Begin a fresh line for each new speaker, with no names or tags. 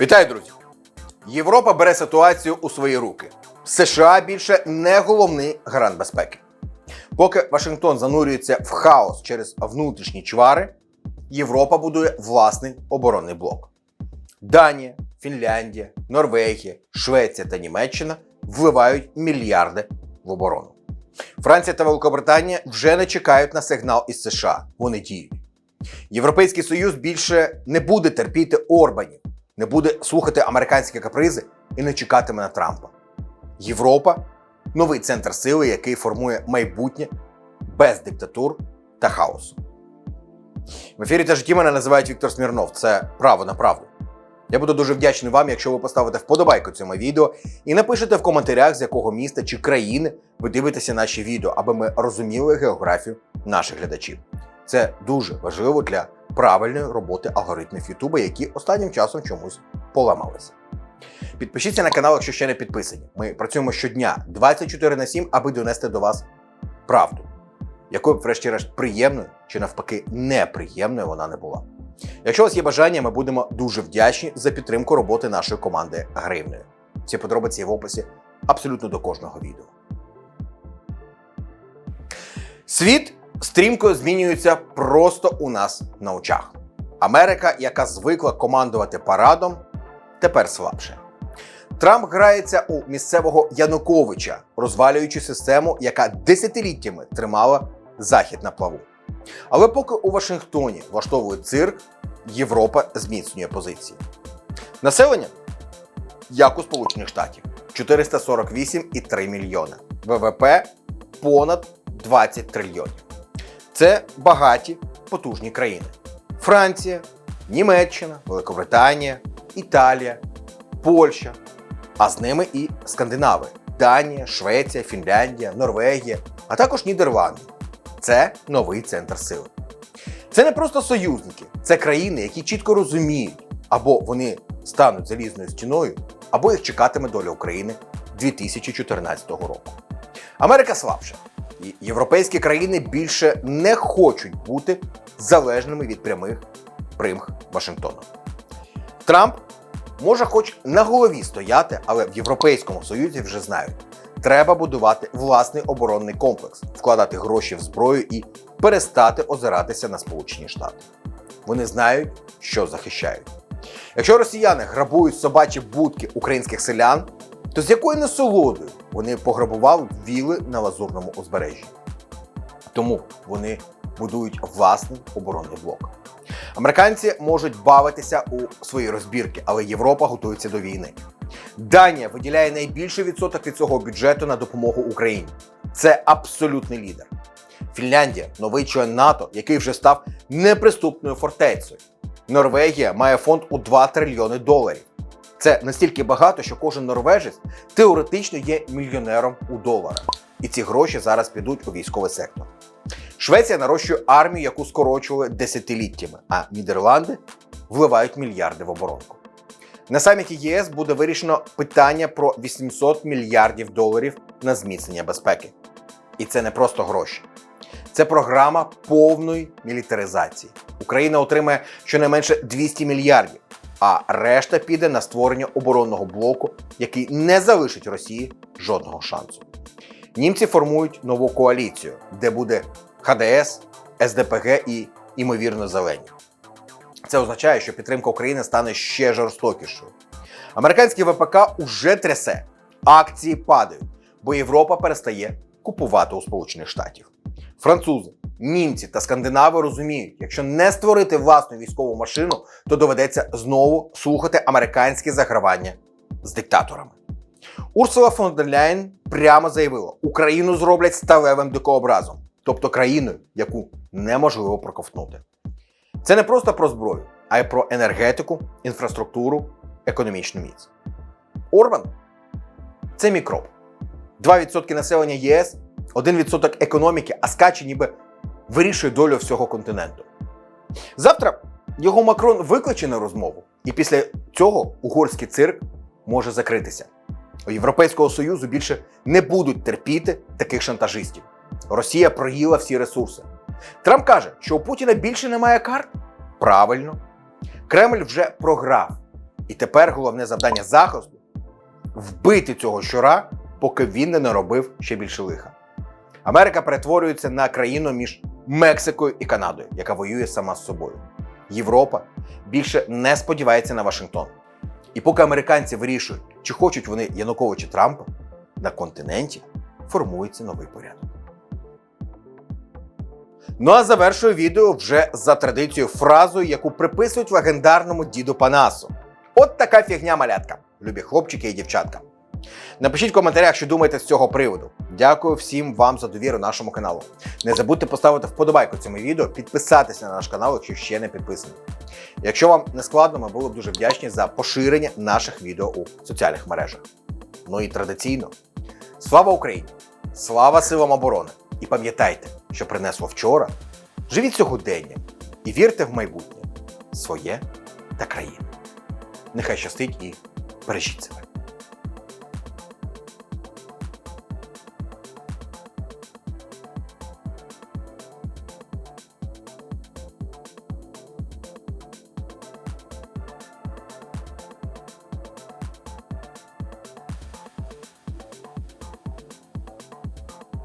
Вітаю, друзі! Європа бере ситуацію у свої руки. США більше не головний гарант безпеки. Поки Вашингтон занурюється в хаос через внутрішні чвари, Європа будує власний оборонний блок. Данія, Фінляндія, Норвегія, Швеція та Німеччина вливають мільярди в оборону. Франція та Великобританія вже не чекають на сигнал із США. Вони діють. Європейський Союз більше не буде терпіти Орбанів, не буде слухати американські капризи і не чекатиме на Трампа. Європа новий центр сили, який формує майбутнє без диктатур та хаосу. В ефірі та житті мене називають Віктор Смірнов. Це право на правду. Я буду дуже вдячний вам, якщо ви поставите вподобайку цьому відео і напишете в коментарях, з якого міста чи країни ви дивитеся наші відео, аби ми розуміли географію наших глядачів. Це дуже важливо для правильної роботи алгоритмів Ютуба, які останнім часом чомусь поламалися. Підпишіться на канал, якщо ще не підписані. Ми працюємо щодня 24 на 7, аби донести до вас правду, якою б, врешті-решт, приємною чи навпаки неприємною вона не була. Якщо у вас є бажання, ми будемо дуже вдячні за підтримку роботи нашої команди гривнею. Ці подробиці є в описі абсолютно до кожного відео. Світ стрімко змінюється просто у нас на очах. Америка, яка звикла командувати парадом, тепер слабше. Трамп грається у місцевого Януковича, розвалюючи систему, яка десятиліттями тримала захід на плаву. Але поки у Вашингтоні влаштовують цирк, Європа зміцнює позиції. Населення як у Сполучених Штатів 448,3 мільйона. ВВП понад 20 трильйонів. Це багаті, потужні країни: Франція, Німеччина, Великобританія, Італія, Польща, а з ними і Скандинави: Данія, Швеція, Фінляндія, Норвегія, а також Нідерланди. Це новий центр сили. Це не просто союзники, це країни, які чітко розуміють, або вони стануть залізною стіною, або їх чекатиме доля України 2014 року. Америка слабша, європейські країни більше не хочуть бути залежними від прямих примх Вашингтона. Трамп може хоч на голові стояти, але в Європейському Союзі вже знають, треба будувати власний оборонний комплекс, вкладати гроші в зброю і перестати озиратися на Сполучені Штати. Вони знають, що захищають. Якщо росіяни грабують собачі будки українських селян, то з якою насолодою вони пограбували віли на лазурному узбережжі? Тому вони будують власний оборонний блок. Американці можуть бавитися у свої розбірки, але Європа готується до війни. Данія виділяє найбільший відсоток від цього бюджету на допомогу Україні. Це абсолютний лідер. Фінляндія новий член НАТО, який вже став неприступною фортецею. Норвегія має фонд у 2 трильйони доларів. Це настільки багато, що кожен норвежець теоретично є мільйонером у доларах. І ці гроші зараз підуть у військовий сектор. Швеція нарощує армію, яку скорочували десятиліттями, а Нідерланди вливають мільярди в оборонку. На саміті єС буде вирішено питання про 800 мільярдів доларів на зміцнення безпеки. І це не просто гроші. Це програма повної мілітаризації. Україна отримає щонайменше 200 мільярдів, а решта піде на створення оборонного блоку, який не залишить Росії жодного шансу. Німці формують нову коаліцію, де буде ХДС, СДПГ і, ймовірно, зелені. Це означає, що підтримка України стане ще жорстокішою. Американський ВПК уже трясе, акції падають, бо Європа перестає купувати у Сполучених Штатів. Французи, німці та скандинави розуміють, якщо не створити власну військову машину, то доведеться знову слухати американські загравання з диктаторами. Урсула фон дер Ляєн прямо заявила, Україну зроблять сталевим дикообразом, тобто країною, яку неможливо проковтнути. Це не просто про зброю, а й про енергетику, інфраструктуру, економічну міць. Орбан це мікроб. 2% населення ЄС, 1% економіки, а скаче ніби вирішує долю всього континенту. Завтра його Макрон викличе на розмову, і після цього угорський цирк може закритися. У Європейського Союзу більше не будуть терпіти таких шантажистів. Росія проїла всі ресурси. Трамп каже, що у Путіна більше немає карт. Правильно. Кремль вже програв. І тепер головне завдання захисту вбити цього щура, поки він не наробив ще більше лиха. Америка перетворюється на країну між Мексикою і Канадою, яка воює сама з собою. Європа більше не сподівається на Вашингтон. І поки американці вирішують, чи хочуть вони Януковича Трампа, на континенті формується новий порядок. Ну а завершую відео вже за традицією фразою, яку приписують легендарному діду Панасу. От така фігня малятка, любі хлопчики і дівчатка. Напишіть в коментарях, що думаєте з цього приводу. Дякую всім вам за довіру нашому каналу. Не забудьте поставити вподобайку цьому відео, підписатися на наш канал, якщо ще не підписані. Якщо вам не складно, ми були б дуже вдячні за поширення наших відео у соціальних мережах. Ну і традиційно, слава Україні! Слава силам оборони! І пам'ятайте, що принесло вчора. Живіть сьогоденням і вірте в майбутнє своє та країну. Нехай щастить і бережіть себе.